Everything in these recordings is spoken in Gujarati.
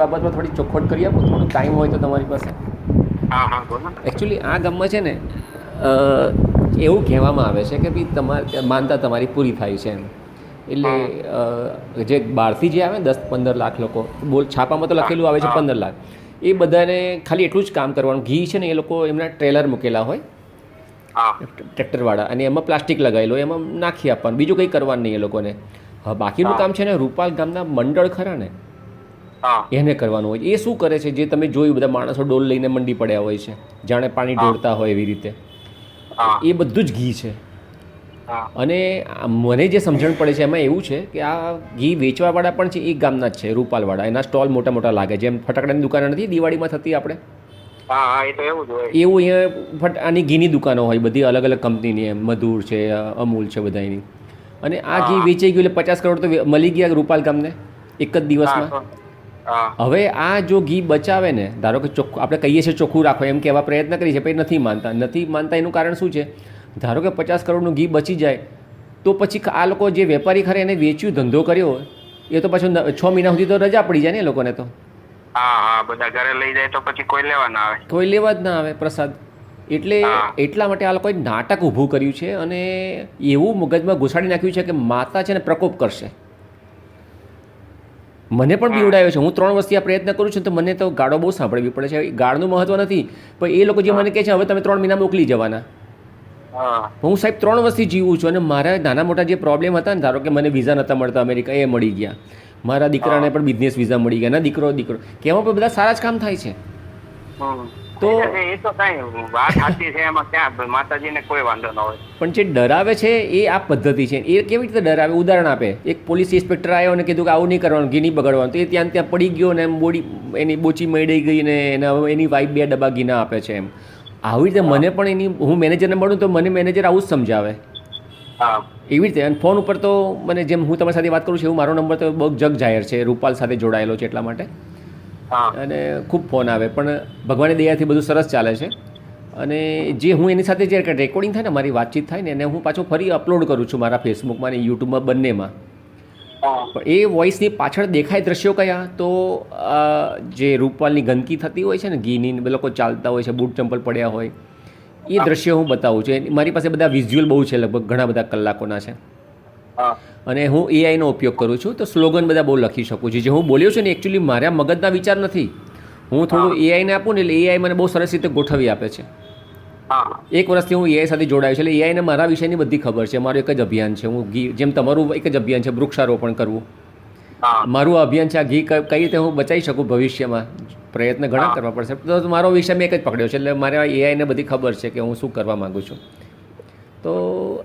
બાબતમાં થોડી ચોખવટ કરી આપો થોડો ટાઈમ હોય તો તમારી પાસે. એકચ્યુઅલી આ ગામમાં છે ને એવું કહેવામાં આવે છે કે ભાઈ તમારે માનતા તમારી પૂરી થાય છે એમ. એટલે જે બહારથી જે આવે ને દસ પંદર લાખ લોકો બોલ છાપામાં તો લખેલું આવે છે પંદર લાખ. એ બધાને ખાલી એટલું જ કામ કરવાનું. ઘી છે ને એ લોકો એમના ટ્રેલર મૂકેલા હોય. ટ્રેક્ટરવાળા. અને એમાં પ્લાસ્ટિક લગાવેલું એમાં નાખી આપવાનું. બીજું કંઈ કરવાનું નહીં એ લોકોને. હા બાકીનું કામ છે ને રૂપાલ ગામના મંડળ ખરા ને એને કરવાનું હોય એ શું કરે છે? જે તમે જોયું બધા માણસો ડોલ લઈને મંડી પડ્યા હોય છે. જાણે પાણી ઢોળતા હોય એવી રીતે. એ બધું જ ઘી છે. અને મને જે સમજણ પડે છે એમાં એવું છે કે આ ઘી વેચવાવાળા પણ છે એ ગામના જ છે રૂપાલવાળા. એના સ્ટોલ મોટા મોટા લાગે જેમ ફટાકડાની દુકાન નથી દિવાળીમાં થતી આપણે? એવું અહીંયા ફટ આની ઘીની દુકાનો હોય બધી અલગ અલગ કંપનીની એમ. મધુર છે અમૂલ છે બધાની અને આ ઘી વેચાઈ ગયું એટલે પચાસ કરોડ તો મળી ગયા રૂપાલ ગામને એક જ દિવસમાં? હવે આ જો ઘી બચાવે ને ધારો કે ચોખ્ખું આપણે કહીએ છીએ ચોખ્ખું રાખો એમ કહેવા પ્રયત્ન કરીએ છીએ પછી નથી માનતા. નથી માનતા એનું કારણ શું છે? ધારો કે પચાસ કરોડનું ઘી બચી જાય તો પછી આ લોકો જે વેપારી ખરે એને વેચ્યું ધંધો કર્યો એ તો પાછું છ મહિના સુધી તો રજા પડી જાય ને એ લોકોને તો. હા હા બધા ઘરે લઈ જાય તો પછી કોઈ લેવા ના આવે. કોઈ લેવા જ ના આવે પ્રસાદ. એટલે એટલા માટે આ લોકોએ નાટક ઊભું કર્યું છે અને એવું મગજમાં ઘુસાડી નાખ્યું છે કે માતા છે ને પ્રકોપ કરશે. મને પણ બીવડાયો છે. હું ત્રણ વર્ષથી આ પ્રયત્ન કરું છું તો મને તો ગાળો બહુ સાંભળવી પડે છે. ગાળનું મહત્વ નથી પણ એ લોકો જે મને કહે છે હવે તમે ત્રણ મહિના મોકલી જવાના. હું. સાહેબ ત્રણ વર્ષથી જીવું છું અને મારા નાના મોટા જે પ્રોબ્લેમ હતા ને ધારો કે મને વિઝા નહોતા મળતા અમેરિકા એ મળી ગયા. મારા દીકરાને પણ બિઝનેસ વિઝા મળી ગયા. ના દીકરો દીકરો. કહેવા પર બધા સારા જ કામ થાય છે. તો- એ તો કઈ વાત સાચી છે એમાં ક્યાં માતાજીને કોઈ વાંધો ન હોય. પણ જે ડરાવે છે એ આ પદ્ધતિ છે. એ કેવી રીતે ડરાવે? ઉદાહરણ આપે. એક પોલીસ ઇન્સ્પેક્ટર આવ્યો અને કીધું કે આવું નહીં કરવાનું ઘી નહીં બગાડવાનું. તો એ ત્યાં ત્યાં પડી ગયો ને એમ બોડી એની બોચી મળી ગઈ ને એને હવે એની વાઈફ બે ડબ્બા ઘીના આપે છે એમ. આવી રીતે મને પણ એની હું મેનેજરને મળું તો મને મેનેજર આવું જ સમજાવે. હા. એવી રીતે. અને ફોન ઉપર તો મને જેમ હું તમારી સાથે વાત કરું છું એવું મારો નંબર તો બહુ જગ જાહેર છે. રૂપાલ સાથે જોડાયેલો છે એટલા માટે. અને ખૂબ ફોન આવે. પણ ભગવાનની દયાથી બધું સરસ ચાલે છે. અને જે હું એની સાથે જે રેકોર્ડિંગ થાય ને મારી વાતચીત થાય ને એને હું પાછો ફરી અપલોડ કરું છું મારા ફેસબુકમાં અને યુટ્યુબમાં બંનેમાં. પણ એ વોઇસની પાછળ દેખાય દ્રશ્યો કયા? તો જે રૂપાલની ગંદકી થતી હોય છે ને ઘીની ને લોકો ચાલતા હોય છે બૂટ ચંપલ પડ્યા હોય એ દ્રશ્યો હું બતાવું છું. મારી પાસે બધા વિઝ્યુઅલ બહુ છે લગભગ ઘણા બધા કલાકોના છે. અને હું એઆઈનો ઉપયોગ કરું છું તો સ્લોગન બધા બહુ લખી શકું છું. જે હું બોલ્યો છું ને એકચ્યુઅલી મારા મગજના વિચાર નથી. હું થોડું એઆઈને આપું ને એટલે એઆઈ મને બહુ સરસ રીતે ગોઠવી આપે છે. એક વર્ષથી હું એઆઈ સાથે જોડાયો છું એટલે એઆઈને મારા વિષયની બધી ખબર છે. મારું એક જ અભિયાન છે. હું ઘી જેમ તમારું એક જ અભિયાન છે વૃક્ષારોપણ કરવું. મારું અભિયાન છે આ ઘી કઈ રીતે હું બચાવી શકું ભવિષ્યમાં? પ્રયત્ન ઘણા કરવા પડશે. તો મારો વિષય મેં એક જ પકડ્યો છે એટલે મારે એઆઈને બધી ખબર છે કે હું શું કરવા માગું છું. તો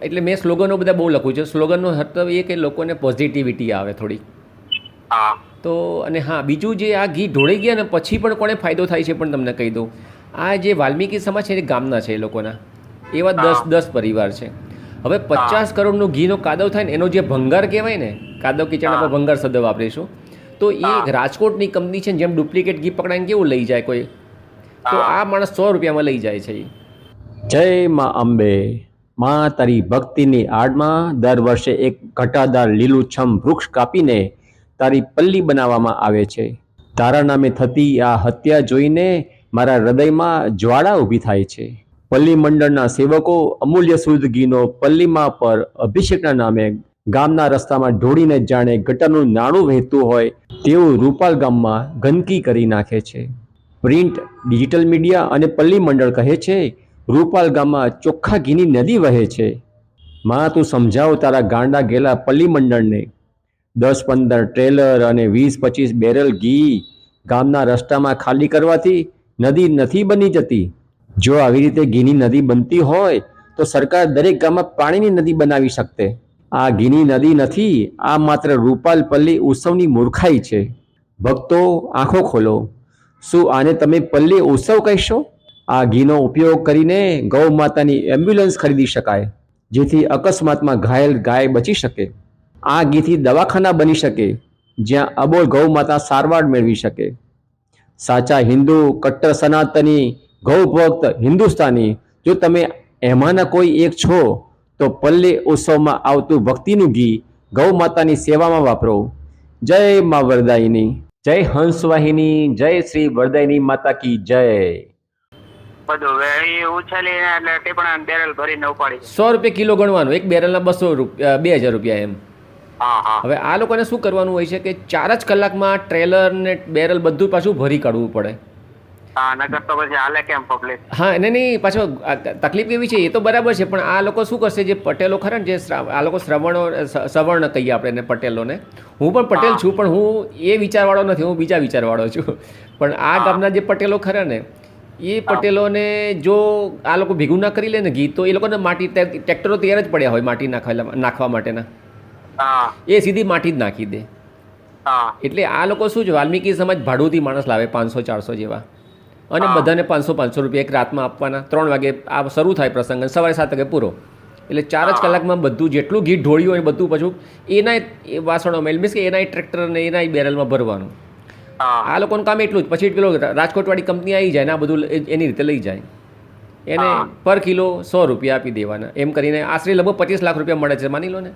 એટલે મેં સ્લોગનો બધા બહુ લખું છે. સ્લોગનનો મતલબ એ કે લોકોને પોઝિટિવિટી આવે થોડી. તો અને હા બીજું જે આ ઘી ઢોળાઈ ગયા ને પછી પણ કોને ફાયદો થાય છે પણ તમને કહી દઉં. આ જે વાલ્મીકી સમાજ છે એ ગામના છે એ લોકોના. એવા દસ દસ પરિવાર છે. હવે પચાસ કરોડનું ઘીનો કાદવ થાય ને એનો જે ભંગાર કહેવાય ને કાદવ કિચડ આપણે ભંગાર શબ્દ વાપરીશું તો એ. રાજકોટની કંપની છે ને જેમ ડુપ્લિકેટ ઘી પકડાઈને કેવું લઈ જાય કોઈ? તો આ માણસ સો રૂપિયામાં લઈ જાય છે જય મા અંબે. માં તારી ભક્તિની આડમાં દર વર્ષે એક ઘટાદાર લીલુંછમ વૃક્ષ કાપીને તારી પલ્લી બનાવવામાં આવે છે. તારા નામે થતી આ હત્યા જોઈને મારા હૃદયમાં જ્વાળા ઊભી થાય છે. પલ્લી મંડળના સેવકો અમૂલ્ય શુદ્ધ ઘીનો પલ્લીમાં પર અભિષેકના નામે ગામના રસ્તામાં ઢોળીને જાણે ગટરનું નાણું વહેતું હોય તેવું રૂપાલ ગામમાં ગંદકી કરી નાખે છે. પ્રિન્ટ, ડિજિટલ મીડિયા અને પલ્લી મંડળ કહે છે રૂપાલ ગામમાં ચોખ્ખા ઘીની નદી વહે છે. માં, તું સમજાવ તારા ગાંડા ગેલા પલ્લી મંડળને. દસ પંદર ટ્રેલર અને વીસ પચીસ બેરલ ઘી ગામના રસ્તામાં ખાલી કરવાથી નદી નથી બની જતી. જો આવી રીતે ઘીની નદી બનતી હોય, તો સરકાર દરેક ગામમાં પાણીની નદી બનાવી શકતે. આ ઘીની નદી નથી, આ માત્ર રૂપાલ પલ્લી ઉત્સવની મૂર્ખાઈ છે. ભક્તો, આંખો ખોલો. શું આને તમે પલ્લી ઉત્સવ કહેશો? આ ઘીનો ઉપયોગ કરીને ગૌ માતાની એમ્બ્યુલન્સ ખરીદી શકાય, જેથી અકસ્માતમાં ઘાયલ ગાય બચી શકે. આ ઘીથી દવાખાના બની શકે, જ્યાં અબોલ ગૌ માતા સારવાર મેળવી શકે. સાચા હિન્દુ, કટ્ટર સનાતની, ગૌ ભક્ત હિન્દુસ્તાની, જો તમે એમાંના કોઈ એક છો, તો પલ્લે ઉત્સવમાં આવતું ભક્તિનું ઘી ગૌ માતાની સેવામાં વાપરો. જય મા વરદાયની. જય હંસવાહિની. જય શ્રી વરદાયની માતા કી જય. બધું. વેળી ઉછેલીને એટલે ટીપણા બેરલ ભરીને ઉપાડી. સો રૂપિયા કિલો ગણવાનું. એક બેરલના બસો રૂપિયા બે હજાર રૂપિયા એમ. હવે આ લોકોને શું કરવાનું હોય છે કે ચાર જ કલાકમાં ટ્રેલર ને બેરલ બધું પાછું ભરી કાઢવું પડે. હા એને નહીં પાછો તકલીફ એવી છે એ તો બરાબર છે પણ આ લોકો શું કરશે જે પટેલો ખરા ને જે આ લોકો શ્રવણો સવર્ણ કહીએ આપણે એને પટેલોને. હું પણ પટેલ છું પણ હું એ વિચારવાળો નથી હું બીજા વિચારવાળો છું. પણ આ. ગામના જે પટેલો ખરા ને એ પટેલોને જો આ લોકો ભેગું ના કરી લે ને ઘી તો એ લોકોને માટી ટ્રેક્ટરો તૈયાર જ પડ્યા હોય માટી નાખવા નાખવા માટેના. એ સીધી માટી જ નાખી દે. એટલે આ લોકો શું છે વાલ્મીકી સમાજ ભાડુથી માણસ લાવે પાંચસો ચારસો જેવા. અને બધાને પાંચસો પાંચસો રૂપિયા એક રાતમાં આપવાના. ત્રણ વાગે આ શરૂ થાય પ્રસંગ અને સવારે સાત વાગે પૂરો. એટલે ચાર જ કલાકમાં બધું જેટલું ઘી ઢોળ્યું હોય બધું પાછું એના વાસણો વાસણોમાં મીન્સ કે એના ટ્રેક્ટર અને એના બેરલમાં ભરવાનું. આ લોકોનું કામ એટલું જ. પછી પેલો રાજકોટવાળી કંપની આવી જાય ને આ બધું એની રીતે લઈ જાય. એને પર કિલો સો રૂપિયા આપી દેવાના. એમ કરીને આશરે લગભગ પચીસ લાખ રૂપિયા મળે છે માની લો ને.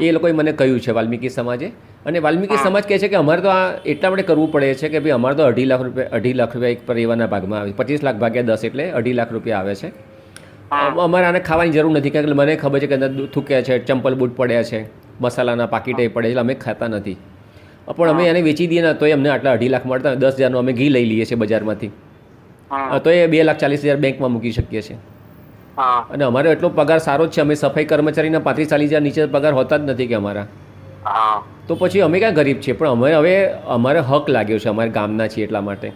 એ લોકોએ મને કહ્યું છે વાલ્મીકી સમાજે. અને વાલ્મીકી સમાજ કહે છે કે અમારે તો આ એટલા માટે કરવું પડે છે કે ભાઈ અમારે તો અઢી લાખ રૂપિયા અઢી લાખ રૂપિયા એક પરિવારના ભાગમાં આવે પચીસ લાખ ભાગ્યા દસ એટલે અઢી લાખ રૂપિયા આવે છે. અમારે આને ખાવાની જરૂર નથી કારણ કે મને ખબર છે કે અંદર થૂક્યા છે ચંપલ બૂટ પડ્યા છે મસાલાના પાકીટે પડે એટલે અમે ખાતા નથી. પણ અમે એને વેચી દઈએ ને તો અમને આટલા અઢી લાખ મળતા દસ હજારનું અમે ઘી લઈ લઈએ છીએ બજારમાંથી. તો એ બે લાખ ચાલીસ હજાર બેંકમાં મૂકી શકીએ છીએ. અને અમારો એટલો પગાર સારો જ છે અમે સફાઈ કર્મચારીના પાંત્રીસ ચાલીસ હજાર નીચે પગાર હોતા જ નથી કે અમારા. તો પછી અમે ક્યાં ગરીબ છીએ પણ અમે હવે અમારે હક લાગ્યો છે અમારા ગામના છીએ એટલા માટે.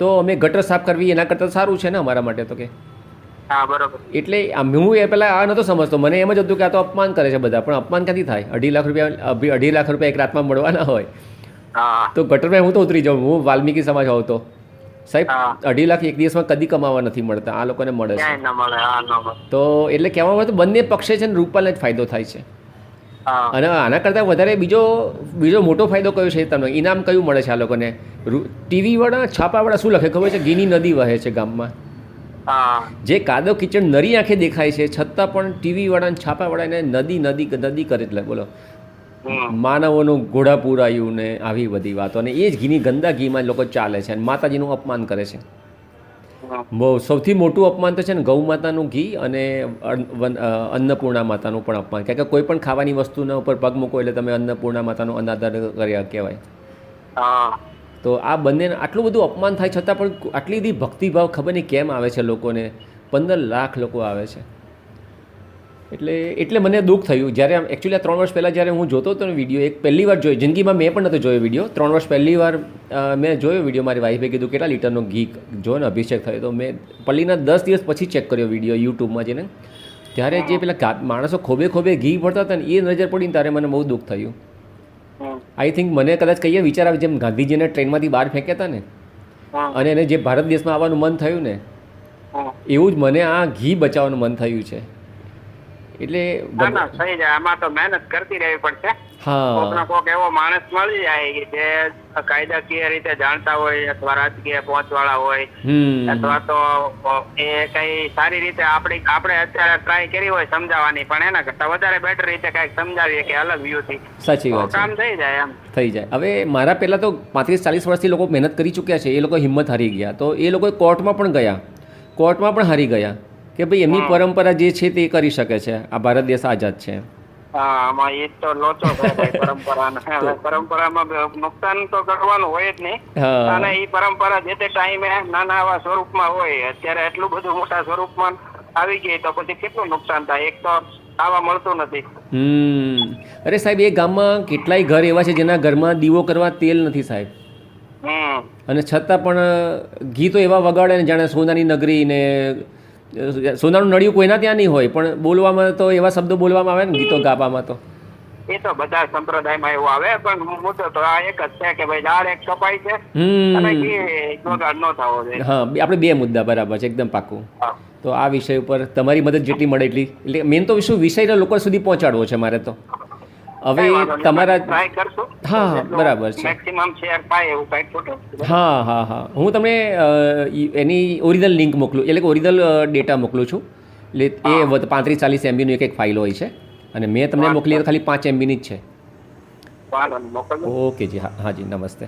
તો અમે ગટર સાફ કરવી એના કરતાં સારું છે ને અમારા માટે તો કે? હા બરોબર. એટલે હું એ પહેલાં આ નહોતો સમજતો. મને એમ જ હતું કે આ તો અપમાન કરે છે બધા પણ અપમાન ક્યાંથી થાય? અઢી લાખ રૂપિયા અઢી લાખ રૂપિયા એક રાતમાં મળવાના હોય. તો ગટરમાં હું તો ઉતરી જાઉં. હું વાલ્મીકી સમાજ હોઉં તો. સાહેબ અઢી લાખ એક દિવસમાં કદી કમાવા નથી મળતા. આ લોકોને મળે છે. તો એટલે કહેવામાં આવે તો બંને પક્ષે છે ને રૂપાલને જ ફાયદો થાય છે. અને આના કરતાં વધારે બીજો બીજો મોટો ફાયદો કયો છે તમને? ઇનામ કયું મળે છે આ લોકોને? ટીવીવાળા છાપાવાળા શું લખે? ખબર છે? ગીની નદી વહે છે ગામમાં. જે કાદવ કિચડ નરી આંખે દેખાય છે છતાં પણ ટીવી વાળા છાપા વાળા એને નદી નદી નદી કરે એટલે બોલો. માનવોનું ઘોડા આવ્યું ને આવી બધી વાતો. અને એ જ ઘીની ગંદા ઘીમાં લોકો ચાલે છે અને માતાજીનું અપમાન કરે છે. સૌથી મોટું અપમાન તો છે ને ગૌ માતાનું ઘી અને અન્નપૂર્ણા માતાનું પણ અપમાન. કારણ કે કોઈ પણ ખાવાની વસ્તુના ઉપર પગ મૂકો એટલે તમે અન્નપૂર્ણા માતાનું અનાદર કર્યા કહેવાય. તો આ બંનેને આટલું બધું અપમાન થાય છતાં પણ આટલી બધી ભક્તિભાવ ખબર નહીં કેમ આવે છે લોકોને? પંદર લાખ લોકો આવે છે. એટલે એટલે મને દુઃખ થયું. જ્યારે આમ એકચ્યુઅલી ત્રણ વર્ષ પહેલાં જ્યારે હું જોતો હતો ને વીડિયો એક પહેલી વાર જોયો, જિંદગીમાં મેં પણ નહોતો જોયો વીડિયો ત્રણ વર્ષ પહેલી વાર મેં જોયો વીડિયો મારી વાઈફે, કીધું, કેટલા લીટરનો ઘી જો ને અભિષેક થયો તો? મેં પલ્લીના દસ દિવસ પછી ચેક કર્યો વીડિયો યુટ્યુબમાં જઈને. ત્યારે જે પેલા માણસો ખોબે ખોબે ઘી ભરતા હતા ને એ નજર પડીને ત્યારે મને બહુ દુઃખ થયું. આઈ થિંક મને કદાચ કહીએ વિચાર આવે જેમ ગાંધીજીને ટ્રેનમાંથી બહાર ફેંક્યા હતા ને. અને એને જે ભારત દેશમાં આવવાનું મન થયું ને એવું જ મને આ ઘી બચાવવાનું મન થયું છે. એટલે ના ના થઈ જાય આમાં તો મહેનત કરતી રહેવી પડશે. હા. કોક એવો માણસ મળી જાય કે જે કાયદાકીય રીતે જાણતા હોય અથવા રાજકીય પહોંચવાળા હોય અથવા તો એ કઈ સારી રીતે આપણી આપણે અત્યારે ટ્રાય કરી હોય સમજાવવાની પણ એના કરતા વધારે બેટર રીતે કંઈક સમજાવીએ કે અલગ વ્યૂ થી. સાચી વાત કામ થઈ જાય એમ. થઈ જાય. હવે મારા પહેલા તો પાંત્રીસ ચાલીસ વર્ષથી લોકો મહેનત કરી ચૂક્યા છે. એ લોકો હિંમત હારી ગયા. તો એ લોકો કોર્ટમાં પણ ગયા. કોર્ટમાં પણ હારી ગયા. કે ભાઈ એમની પરંપરા જે છે તે કરી શકે છે. આ ભારત દેશ આઝાદ છે. આમાં એ તો લોચો છે પરંપરાનો. પરંપરામાં નુકસાન તો કરવાનું હોય જ નહીં. અને એ પરંપરા જે તે ટાઈમે નાના આવા સ્વરૂપમાં હોય અત્યારે એટલું બધું મોટા સ્વરૂપમાં આવી ગઈ તો પછી કેટલું નુકસાન થાય? એક તો આવા મળતું નથી. હમ. અરે સાહેબ એ ગામમાં કેટલાય ઘર એવા છે જેના ઘરમાં દીવો કરવા તેલ નથી સાહેબ. અને છતાં પણ ગીતો એવા વગાડે ને જાણે સોનાની નગરી ને સોનાનું નળિયું કોઈના ત્યાં નહીં હોય પણ બોલવામાં તો એવા શબ્દો બોલવામાં આવે ને ગીતો ગાવામાં તો. એ તો બધા સંપ્રદાયમાં એવું આવે પણ મુદ્દો તો આ એક જ છે કે ભાઈ દાળ એક કપાય છે અને હમ ન થવો જોઈએ. હા આપણે બે મુદ્દા બરાબર છે એકદમ પાકું. તો આ વિષય ઉપર તમારી મદદ જેટલી મળે એટલી. એટલે મેન તો શું વિષયના લોકો સુધી પહોંચાડવો છે મારે તો. હવે. તમારા ટ્રાય હા, બરાબર છે. મેક્સિમમ શેર થાય એવું કંઈક ખોટું? હા હા હા. હું તમને એની ઓરિજિનલ લિંક મોકલું. એટલે કે ઓરિજિનલ ડેટા મોકલું છું. એટલે એ પાંત્રીસ ચાલીસ એમબીનું એક એક ફાઇલ હોય છે. અને મેં તમને મોકલી ખાલી પાંચ એમબીની જ છે. ઓકે જી હા હા જી નમસ્તે.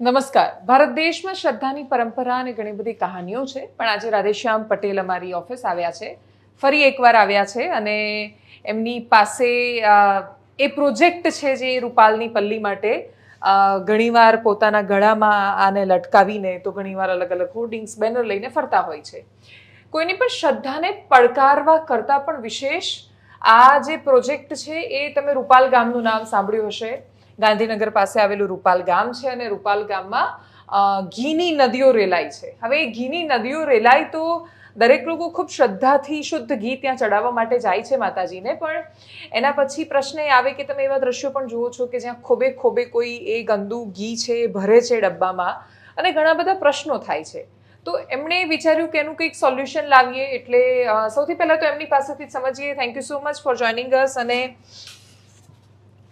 નમસ્કાર. ભારત દેશમાં શ્રદ્ધાની પરંપરા અને ઘણી બધી કહાનીઓ છે પણ આજે રાધેશ્યામ પટેલ અમારી ઓફિસ આવ્યા છે. ફરી એકવાર આવ્યા છે અને એમની પાસે એ પ્રોજેક્ટ છે જે રૂપાલની પલ્લી માટે ઘણીવાર પોતાના ગળામાં આને લટકાવીને તો ઘણીવાર અલગ અલગ હોર્ડિંગ્સ, બેનર લઈને ફરતા હોય છે. કોઈની પણ શ્રદ્ધાને પડકારવા કરતાં પણ વિશેષ, આ જે પ્રોજેક્ટ છે એ તમે રૂપાલ ગામનું નામ સાંભળ્યું હશે. ગાંધીનગર પાસે આવેલું રૂપાલ ગામ છે અને રૂપાલ ગામમાં ઘીની નદીઓ રેલાય છે. હવે એ ઘીની નદીઓ રેલાય તો દરેક લોકો ખૂબ શ્રદ્ધાથી શુદ્ધ ઘી ત્યાં ચડાવવા માટે જાય છે માતાજીને પણ એના પછી પ્રશ્ન એ આવે કે તમે એવા દ્રશ્યો પણ જુઓ છો કે જ્યાં ખોબે ખોબે કોઈ એ ગંદુ ઘી છે એ ભરે છે ડબ્બામાં અને ઘણા બધા પ્રશ્નો થાય છે. તો એમણે વિચાર્યું કે એનું કંઈક સોલ્યુશન લાવીએ એટલે સૌથી પહેલાં તો એમની પાસેથી સમજીએ. Thank you so much for joining us અને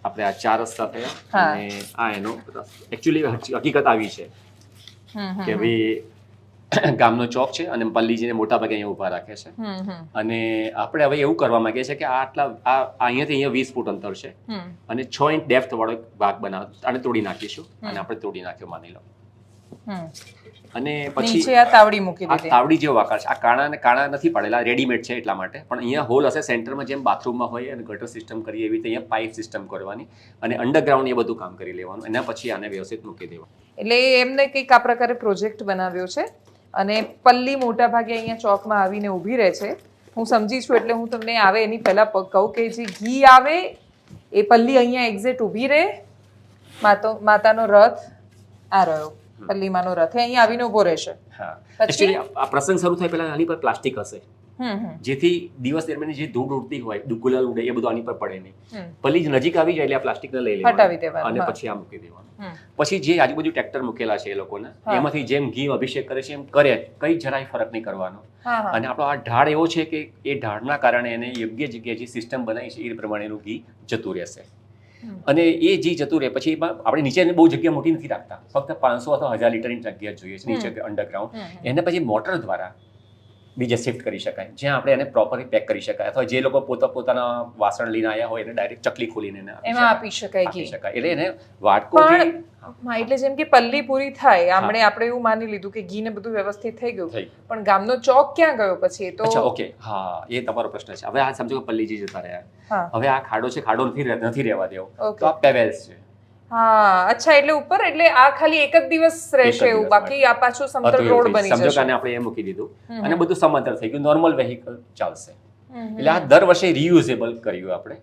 આપણે આ ચાર રસ્તા થયા. અને આ એનો એકચ્યુઅલી હકીકત આવી છે કે ભાઈ ગામનો ચોક છે અને પલ્લીજીને મોટા ભાગે અહીંયા ઊભા રાખે છે. અને આપણે હવે એવું કરવા માંગીએ છીએ કે આ આટલા આ અહીંયાથી અહીંયા વીસ ફૂટ અંતર છે. અને છ ઇંચ ડેપ્થ વાળો ભાગ બનાવ અને તોડી નાખીશું અને આપણે તોડી નાખ્યો માની લો. અને પછી આ તાવડી મૂકી આ દીધી. તાવડી જેવો આકાર છે. આ કાણા અને કાણા નથી પડેલા રેડીમેડ છે એટલા માટે. પણ અહીંયા હોલ હશે સેન્ટરમાં જેમ બાથરૂમમાં હોય અને ગટર સિસ્ટમ કરીએ એવી રીતે અહીંયા પાઇપ સિસ્ટમ કરવાની અને અંડરગ્રાઉન્ડ એ બધું કામ કરી લેવાનું. એના પછી આને વ્યવસ્થિત મૂકી દેવાનું. એટલે એમને કંઈક આ પ્રકારે પ્રોજેક્ટ બનાવ્યો છે? અને પલ્લી મોટા ભાગે અહીંયા ચોકમાં આવીને ઊભી રહે છે. હું સમજી છું એટલે હું તમને આવે એની પહેલાં કહું કે જે ઘી આવે એ પલ્લી અહીંયા એક્ઝેક્ટ ઊભી રહે. માતો માતાનો રથ આ રહ્યો. પલ્લીમાંનો રથ એ અહીંયા આવીને ઊભો રહેશે? આ પ્રસંગ શરૂ થાય પહેલાં આની પર પ્લાસ્ટિક હશે. જેથી દિવસ દરમિયાન જે ધૂળ ઉડતી હોય ગુલાલ ઉડે એ બધું આની પર પડે નહીં. પલી જ નજીક આવી જાય એટલે આ પ્લાસ્ટિકને લઈ લેવાનું અને પછી આ મૂકી દેવાનું. પછી જે આજુબાજુ ટ્રેક્ટર મૂકેલા છે એ લોકોના એમાંથી જેમ ઘી અભિષેક કરે છે એમ કરે કઈ જરાય ફરક નહીં કરવાનો. અને આપણો આ ઢાળ એવો છે કે એ ઢાળના કારણે એને યોગ્ય જગ્યાએ જે સિસ્ટમ બનાવી છે એ પ્રમાણેનું ઘી જતું રહેશે. અને એ જે જતું રહે પછી એમાં આપણે નીચે બહુ જગ્યા મોટી નથી રાખતા. ફક્ત પાંચસો અથવા હજાર લીટરની જગ્યા જોઈએ છે નીચે અંડરગ્રાઉન્ડ. એને પછી મોટર દ્વારા બીજે શિફ્ટ કરી શકાય. જ્યાં આપણે એને પ્રોપરલી પેક કરી શકાય. અથવા જે લોકો પોતા પોતાના વાસણ લઈને આવ્યા હોય એને ડાયરેક્ટ ચકલી ખોલીને એમાં આપી શકાય. આપી ઘી શકાય. એટલે એને વાટકો પણ એટલે જેમ કે પલ્લી પૂરી થાય આપણે આપણે એવું માની લીધું કે ઘી ને બધું વ્યવસ્થિત થઈ ગયું. પણ ગામનો ચોક ક્યાં ગયો પછી? એ તો ઓકે હા એ તમારો પ્રશ્ન છે. હવે આ સમજો કે પલ્લીજી જતા રહ્યા. હવે આ ખાડો છે ખાડો નથી નથી રહેવા દેવો. તો આ પેવેલ્સ છે. હા અચ્છા એટલે ઉપર એટલે આ ખાલી એક જ દિવસ રહેશે એવું બાકી આ પાછું સમતલ રોડ. બની સમજો કે જશે. આને આપણે એ મૂકી દીધું. અને બધું સમાંતર થઈ ગયું. નોર્મલ વેહિકલ ચાલશે. એટલે આ દર વર્ષે રિયુઝેબલ કર્યું આપણે.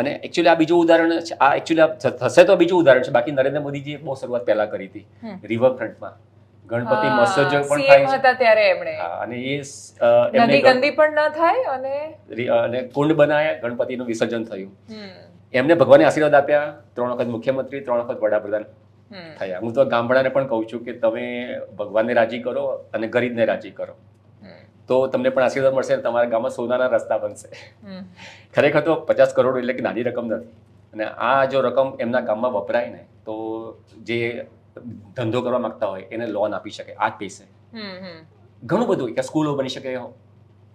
અને એકચ્યુઅલી આ બીજું ઉદાહરણ છે આ એકચ્યુઅલી થશે તો બીજું ઉદાહરણ છે. બાકી નરેન્દ્ર મોદીજીએ બહુ શરૂઆત પહેલા કરી હતી. રિવરફ્રન્ટમાં ગણપતિ હા, પણ થાય છે. હતા ત્યારે એમણે. અને એ નદી ગંદી પણ ન થાય અને અને કુંડ બનાયા ગણપતિનું વિસર્જન થયું. એમને ભગવાને આશીર્વાદ આપ્યા ત્રણ વખત મુખ્યમંત્રી ત્રણ વખત વડાપ્રધાન. થયા. હું તો ગામડાને પણ કહું છું કે તમે ભગવાનને રાજી કરો અને ગરીબને રાજી કરો. તો તમને પણ આશીર્વાદ મળશે તમારા ગામમાં સોનાના રસ્તા બનશે. ખરેખર તો પચાસ કરોડ એટલે કે નાની રકમ નથી. અને આ જો રકમ એમના ગામમાં વપરાય ને તો જે ધંધો કરવા માંગતા હોય એને લોન આપી શકે આ જ પૈસે. ઘણું બધું કે સ્કૂલો બની શકે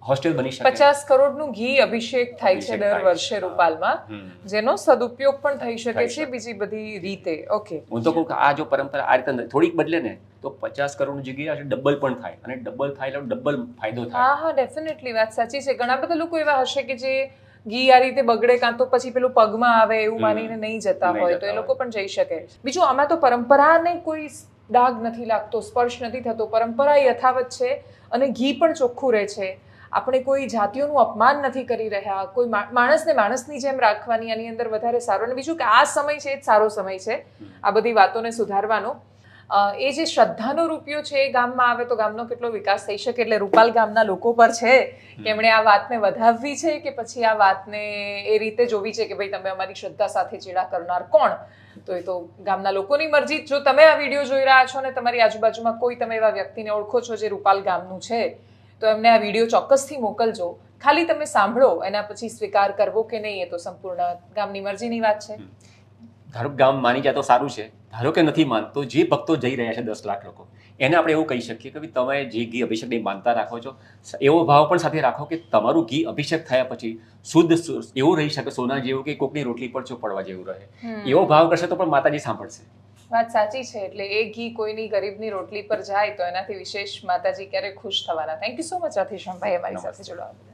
હોસ્ટેલ બની શકે. પચાસ કરોડનું ઘી અભિષેક થાય છે દર વર્ષે રૂપાલમાં જેનો સદુપયોગ પણ થઈ શકે છે બીજી બધી રીતે. ઓકે. હું તો કહું કે આ જો પરંપરા આ રીતે થોડીક બદલે ને તો પચાસ કરોડની છે ડબલ પણ થાય. અને ડબલ થાય એટલે ડબલ ફાયદો થાય. હા હા ડેફિનેટલી વાત સાચી છે. ઘણા બધા લોકો એવા હશે કે જે ઘી આ રીતે બગડે કાં તો પછી પેલું પગમાં આવે એવું માનીને નહીં જતા હોય તો એ લોકો પણ જઈ શકે. બીજું આમાં તો પરંપરાને કોઈ ડાઘ નથી લાગતો સ્પર્શ નથી થતો. પરંપરા યથાવત છે અને ઘી પણ ચોખ્ખું રહે છે. આપણે કોઈ જાતિઓનું અપમાન નથી કરી રહ્યા કોઈ માણસને માણસની જેમ રાખવાની આની અંદર વધારે સારો અને બીજું કે આ સમય છે એ જ સારો સમય છે આ બધી વાતોને સુધારવાનો. એ જે શ્રદ્ધાનો રૂપિયો છે એ ગામમાં આવે તો ગામનો કેટલો વિકાસ થઈ શકે? એટલે રૂપાલ ગામના લોકો પર છે. કે એમણે આ વાતને વધાવવી છે કે પછી આ વાતને એ રીતે જોવી છે કે ભાઈ તમે અમારી શ્રદ્ધા સાથે ચેડા કરનાર કોણ? તો એ તો ગામના લોકોની મરજી. જો તમે આ વીડિયો જોઈ રહ્યા છો ને તમારી આજુબાજુમાં કોઈ તમે એવા વ્યક્તિને ઓળખો છો જે રૂપાલ ગામનું છે તો એમને આ વીડિયો ચોક્કસથી મોકલજો. ખાલી તમે સાંભળો એના પછી સ્વીકાર કરવો કે નહીં એ તો સંપૂર્ણ ગામની મરજીની વાત છે. ધારો ગામ માની જાય તો સારું છે ધારો કે નથી માનતો જે ભક્તો જઈ રહ્યા છે દસ લાખ લોકો એને આપણે એવું કહી શકીએ કે તમે જે ઘી અભિષેક માનતા રાખો છો એવો ભાવ પણ સાથે રાખો કે તમારું ઘી અભિષેક થયા પછી શુદ્ધ એવું રહી શકે સોના જેવું કે કોકની રોટલી પર ચોપડવા જેવું રહે. એવો ભાવ કરશે તો પણ માતાજી સાંભળશે. વાત સાચી છે એટલે એ ઘી કોઈની ગરીબની રોટલી પર જાય તો એનાથી વિશેષ માતાજી ક્યારે ખુશ થવાના. થેન્ક યુ સો મચ રથીશમભાઈ અમારી સાથે જોડાવા